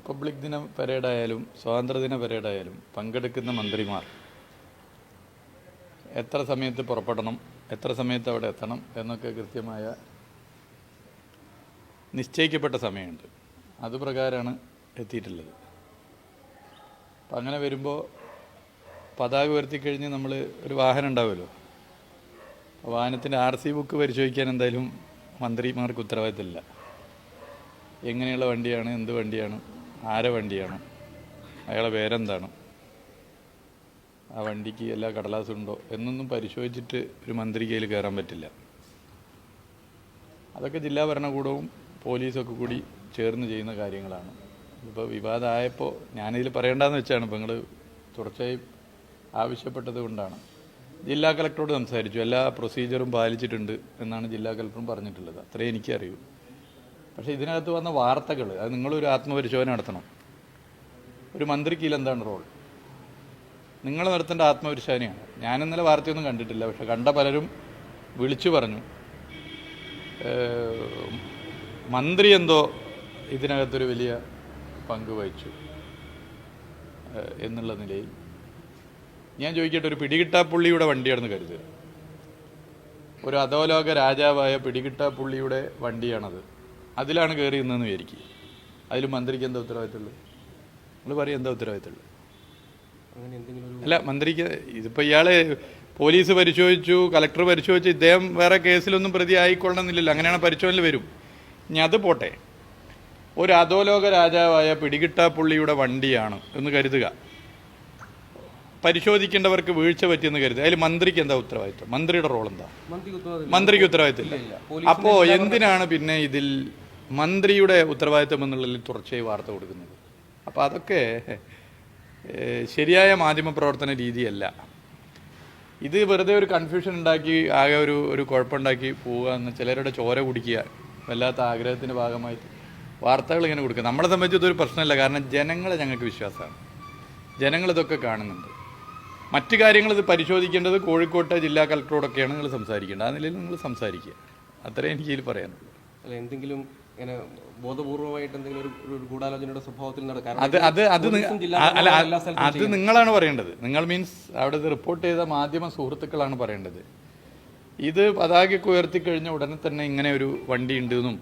Republic ദിന പരേഡായാലും സ്വാതന്ത്ര്യദിന പരേഡായാലും പങ്കെടുക്കുന്ന മന്ത്രിമാർ എത്ര സമയത്ത് പുറപ്പെടണം എത്ര സമയത്ത് അവിടെ എത്തണം എന്നൊക്കെ കൃത്യമായ നിശ്ചയിക്കപ്പെട്ട സമയമുണ്ട്. അതുപ്രകാരമാണ് എത്തിയിട്ടുള്ളത്. അപ്പം അങ്ങനെ വരുമ്പോൾ പതാക ഉയർത്തിക്കഴിഞ്ഞ് നമ്മൾ ഒരു വാഹനം ഉണ്ടാവുമല്ലോ? വാഹനത്തിന്റെ ആർ സി ബുക്ക് പരിശോധിക്കാൻ എന്തായാലും മന്ത്രിമാർക്ക് ഉത്തരവാദിത്തമില്ല. എങ്ങനെയുള്ള വണ്ടിയാണ് എന്ത് വണ്ടിയാണ് ആരെ വണ്ടിയാണ്? അയാളെ പേരെന്താണ്? ആ വണ്ടിക്ക് എല്ലാ കടലാസും ഉണ്ടോ? എന്നൊന്നും പരിശോധിച്ചിട്ട് ഒരു മന്ത്രി കയ്യിൽ കയറാൻ പറ്റില്ല. അതൊക്കെ ജില്ലാ ഭരണകൂടവും പോലീസൊക്കെ കൂടി ചേർന്ന് ചെയ്യുന്ന കാര്യങ്ങളാണ്. ഇപ്പോൾ വിവാദമായപ്പോൾ ഞാനിതിൽ പറയേണ്ടതെന്ന് വെച്ചാണ്. ഇപ്പോൾ നിങ്ങൾ തുടർച്ചയായി ആവശ്യപ്പെട്ടത് കൊണ്ടാണ്. ജില്ലാ കളക്ടറോട് സംസാരിച്ചു. എല്ലാ പ്രൊസീജിയറും പാലിച്ചിട്ടുണ്ട് എന്നാണ് ജില്ലാ കളക്ടറും പറഞ്ഞിട്ടുള്ളത്. അത്രേ എനിക്കറിയൂ. പക്ഷേ ഇതിനകത്ത് വന്ന വാർത്തകൾ അത് നിങ്ങളൊരു ആത്മപരിശോധന നടത്തണം. ഒരു മന്ത്രിക്ക് ഇതിൽ എന്താണ് റോൾ? നിങ്ങൾ നടത്തേണ്ട ആത്മപരിശോധനയാണ്. ഞാൻ ഇന്നലെ വാർത്തയൊന്നും കണ്ടിട്ടില്ല പക്ഷെ കണ്ട പലരും വിളിച്ചു പറഞ്ഞു. മന്ത്രി എന്തോ ഇതിനകത്തൊരു വലിയ പങ്ക് വഹിച്ചു എന്നുള്ള നിലയിൽ. ഞാൻ ചോദിക്കട്ടെ ഒരു പിടികിട്ടാപ്പുള്ളിയുടെ വണ്ടിയാണെന്ന് കരുതുക. ഒരു അധോലോക രാജാവായ പിടികിട്ടാപ്പുള്ളിയുടെ വണ്ടിയാണത്. അതിലാണ് കയറി നിന്നെന്ന് വിചാരിക്കുക അതിൽ മന്ത്രിക്ക് എന്താ ഉത്തരവാദിത്തമുള്ളൂ നിങ്ങൾ പറയും എന്താ ഉത്തരവാദിത്തമുള്ളൂ അല്ല മന്ത്രിക്ക് ഇതിപ്പോൾ ഇയാൾ പോലീസ് പരിശോധിച്ചു കളക്ടർ പരിശോധിച്ചു ഇദ്ദേഹം വേറെ കേസിലൊന്നും പ്രതി ആയിക്കൊള്ളണമെന്നില്ലല്ലോ അങ്ങനെയാണ് പരിശോധന വരും. ഇനി അത് പോട്ടെ. ഒരു അധോലോക രാജാവായ പിടികിട്ടാപ്പുള്ളിയുടെ വണ്ടിയാണ് എന്ന് കരുതുക. പരിശോധിക്കേണ്ടവർക്ക് വീഴ്ച പറ്റിയെന്ന് കരുതുക. അതിൽ മന്ത്രിക്ക് എന്താ ഉത്തരവാദിത്വം? മന്ത്രിയുടെ റോൾ എന്താ? മന്ത്രിക്ക് ഉത്തരവാദിത്തം മന്ത്രിക്ക് ഉത്തരവാദിത്തമില്ല ഇല്ല. അപ്പോ എന്തിനാണ് പിന്നെ ഇതിൽ മന്ത്രിയുടെ ഉത്തരവാദിത്വം എന്നുള്ളതിൽ തുടർച്ചയായി വാർത്ത കൊടുക്കുന്നത്. അപ്പോൾ അതൊക്കെ ശരിയായ മാധ്യമപ്രവർത്തന രീതിയല്ല. ഇത് വെറുതെ ഒരു കൺഫ്യൂഷൻ ഉണ്ടാക്കി ആകെ ഒരു ഒരു കുഴപ്പമുണ്ടാക്കി പോവുക എന്ന് ചിലരുടെ ചോര കുടിക്കുക വല്ലാത്ത ആഗ്രഹത്തിന്റെ ഭാഗമായിട്ട് വാർത്തകൾ ഇങ്ങനെ കൊടുക്കുക. നമ്മളെ സംബന്ധിച്ച് ഇതൊരു പ്രശ്നമല്ല. കാരണം ജനങ്ങളെ ഞങ്ങൾക്ക് വിശ്വാസമാണ്. ജനങ്ങളിതൊക്കെ കാണുന്നുണ്ട്. മറ്റു കാര്യങ്ങൾ ഇത് പരിശോധിക്കേണ്ടത് കോഴിക്കോട്ടെ ജില്ലാ കളക്ടറോടൊക്കെയാണ് നിങ്ങൾ സംസാരിക്കേണ്ടത്. ആ നിലയിൽ നിങ്ങൾ സംസാരിക്കുക. അത്രേ എനിക്ക് ഇതിൽ പറയാനുള്ളൂ. അല്ല എന്തെങ്കിലും ഇങ്ങനെ ബോധപൂർവമായിട്ട് എന്തെങ്കിലും ഒരു ഗൂഢാലോചനയുടെ സ്വഭാവത്തിൽ നടക്കാം അത് നിങ്ങളാണ് പറയേണ്ടത്. നിങ്ങൾ മീൻസ് അവിടെ റിപ്പോർട്ട് ചെയ്ത മാധ്യമ സുഹൃത്തുക്കളാണ് പറയേണ്ടത്. ഇത് പതാകയ്ക്ക് ഉയർത്തി കഴിഞ്ഞ ഉടനെ തന്നെ ഇങ്ങനെ ഒരു വണ്ടി ഉണ്ടെന്നും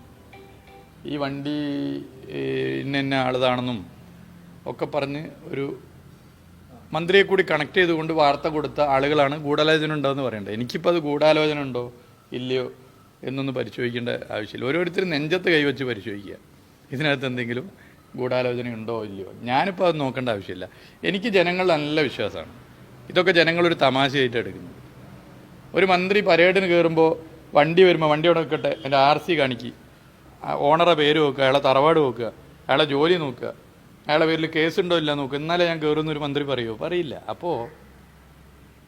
ഈ വണ്ടി ഇന്ന ഇന്ന ആളതാണെന്നും ഒക്കെ പറഞ്ഞ് ഒരു മന്ത്രിയെ കൂടി കണക്ട് ചെയ്തുകൊണ്ട് വാർത്ത കൊടുത്ത ആളുകളാണ് ഗൂഢാലോചന ഉണ്ടോ എന്ന് പറയേണ്ടത്. എനിക്കിപ്പോൾ അത് ഗൂഢാലോചന ഉണ്ടോ? ഇല്ലയോ? എന്നൊന്ന് പരിശോധിക്കേണ്ട ആവശ്യമില്ല. ഓരോരുത്തരും നെഞ്ചത്ത് കൈവച്ച് പരിശോധിക്കുക. ഇതിനകത്ത് എന്തെങ്കിലും ഗൂഢാലോചന ഉണ്ടോ ഇല്ലയോ? ഞാനിപ്പോൾ അത് നോക്കേണ്ട ആവശ്യമില്ല. എനിക്ക് ജനങ്ങളിൽ നല്ല വിശ്വാസമാണ്. ഇതൊക്കെ ജനങ്ങളൊരു തമാശയായിട്ട് എടുക്കുന്നു. ഒരു മന്ത്രി പരേഡിന് കയറുമ്പോൾ വണ്ടി വരുമ്പോൾ വണ്ടി അവിടെ നിൽക്കട്ടെ എന്റെ ആർ സി കാണിക്കി. ഓണറെ പേര് നോക്കുക അയാളെ തറവാട് നോക്കുക അയാളെ ജോലി നോക്കുക. അയാളെ പേരിൽ കേസുണ്ടോ ഇല്ല നോക്കുക. എന്നാലേ ഞാൻ കയറുന്ന ഒരു മന്ത്രി പറയുമോ പറയില്ല. അപ്പോൾ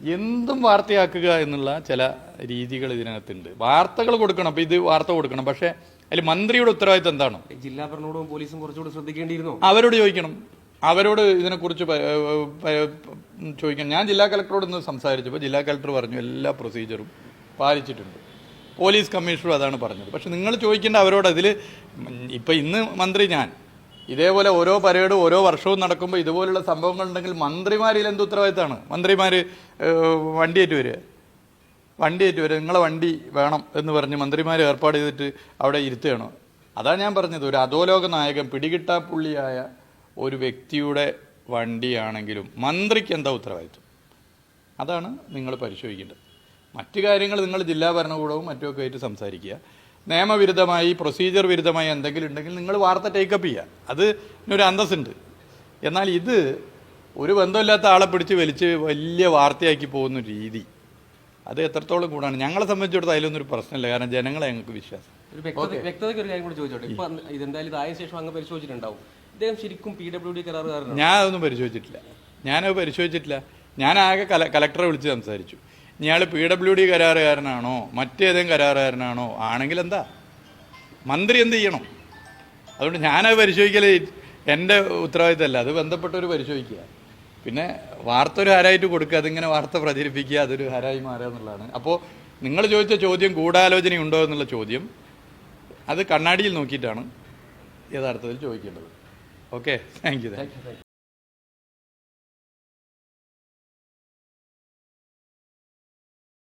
എന്തും വാർത്തയാക്കുക എന്നുള്ള ചില രീതികൾ ഇതിനകത്തുണ്ട്. വാർത്തകൾ കൊടുക്കണം അപ്പോൾ ഇത് വാർത്ത കൊടുക്കണം. പക്ഷേ അതിൽ മന്ത്രിയുടെ ഉത്തരവാദിത്തം എന്താണ്? ജില്ലാ ഭരണകൂടവും പോലീസും കുറച്ചുകൂടി ശ്രദ്ധിക്കേണ്ടിയിരുന്നു? അവരോട് ചോദിക്കണം. അവരോട് ഇതിനെക്കുറിച്ച് ചോദിക്കണം. ഞാൻ ജില്ലാ കളക്ടറോട് ഒന്ന് സംസാരിച്ചപ്പോൾ ജില്ലാ കളക്ടർ പറഞ്ഞു എല്ലാ പ്രൊസീജിയറും പാലിച്ചിട്ടുണ്ട്. പോലീസ് കമ്മീഷണറും അതാണ് പറഞ്ഞത്. പക്ഷെ നിങ്ങൾ ചോദിക്കേണ്ട അവരോട് അതിൽ ഇപ്പം ഇന്ന് മന്ത്രി ഞാൻ. ഇതേപോലെ ഓരോ പരേഡും ഓരോ വർഷവും നടക്കുമ്പോൾ ഇതുപോലുള്ള സംഭവങ്ങൾ ഉണ്ടെങ്കിൽ മന്ത്രിമാരിൽ എന്ത് ഉത്തരവാദിത്തമാണ്? മന്ത്രിമാർ വണ്ടിയേറ്റ് വരിക. വണ്ടിയേറ്റ് വരിക. നിങ്ങളെ വണ്ടി വേണം എന്ന് പറഞ്ഞ് മന്ത്രിമാർ ഏർപ്പാട് ചെയ്തിട്ട് അവിടെ ഇരുത്തുകയാണോ. അതാണ് ഞാൻ പറഞ്ഞത്. ഒരു അധോലോക നായകൻ പിടികിട്ടാപ്പുള്ളിയായ ഒരു വ്യക്തിയുടെ വണ്ടിയാണെങ്കിലും മന്ത്രിക്ക് എന്താ ഉത്തരവാദിത്വം? അതാണ് നിങ്ങൾ പരിശോധിക്കേണ്ടത്. മറ്റു കാര്യങ്ങൾ നിങ്ങൾ ജില്ലാ ഭരണകൂടവും മറ്റുമൊക്കെ ആയിട്ട് സംസാരിക്കുക. നിയമവിരുദ്ധമായി പ്രൊസീജിയർ വിരുദ്ധമായി എന്തെങ്കിലും ഉണ്ടെങ്കിൽ നിങ്ങൾ വാർത്ത ടേക്കപ്പ് ചെയ്യുക. അത് ഒരു അന്തസ്സുണ്ട്. എന്നാൽ ഇത് ഒരു ബന്ധമില്ലാത്ത ആളെ പിടിച്ച് വലിച്ച് വലിയ വാർത്തയാക്കി പോകുന്ന രീതി. അത് എത്രത്തോളം കൂടാണ്? ഞങ്ങളെ സംബന്ധിച്ചിടത്തോളം അതിലൊന്നും ഒരു പ്രശ്നമില്ല. കാരണം ജനങ്ങളെ ഞങ്ങൾക്ക് വിശ്വാസം. ഒരു വ്യക്തത വ്യക്തതയ്ക്ക് ഒരു കാര്യം കൂടി ചോദിച്ചോട്ടെ. ഇപ്പൊ ഇതെന്തായാലും ഇതായ ശേഷം അങ്ങ് പരിശോധിച്ചിട്ടുണ്ടാവും. ഇദ്ദേഹം ശരിക്കും പി ഡബ്ല്യു ഡി കരാറുകാരനാണ്? ഞാൻ അതൊന്നും പരിശോധിച്ചിട്ടില്ല. ഞാനത് പരിശോധിച്ചിട്ടില്ല. ഞാൻ ആകെ കല കലക്ടറെ വിളിച്ച് സംസാരിച്ചു. ഇയാൾ പി ഡബ്ല്യു ഡി കരാറുകാരനാണോ? മറ്റേതെങ്കിലും കരാറുകാരനാണോ? ആണെങ്കിൽ എന്താ? മന്ത്രി എന്ത് ചെയ്യണം? അതുകൊണ്ട് ഞാനത് പരിശോധിക്കൽ എന്റെ ഉത്തരവാദിത്തമല്ല. അത് ബന്ധപ്പെട്ടവർ പരിശോധിക്കുക. പിന്നെ വാർത്ത ഒരു ഹരായിട്ട് കൊടുക്കുക അതിങ്ങനെ വാർത്ത പ്രചരിപ്പിക്കുക അതൊരു ഹരായി മാറുക എന്നുള്ളതാണ്. അപ്പോൾ നിങ്ങൾ ചോദിച്ച ചോദ്യം ഗൂഢാലോചനയുണ്ടോ എന്നുള്ള ചോദ്യം അത് കണ്ണാടിയിൽ നോക്കിയിട്ടാണ് യഥാർത്ഥത്തിൽ ചോദിക്കേണ്ടത്. Okay? Thank you thank you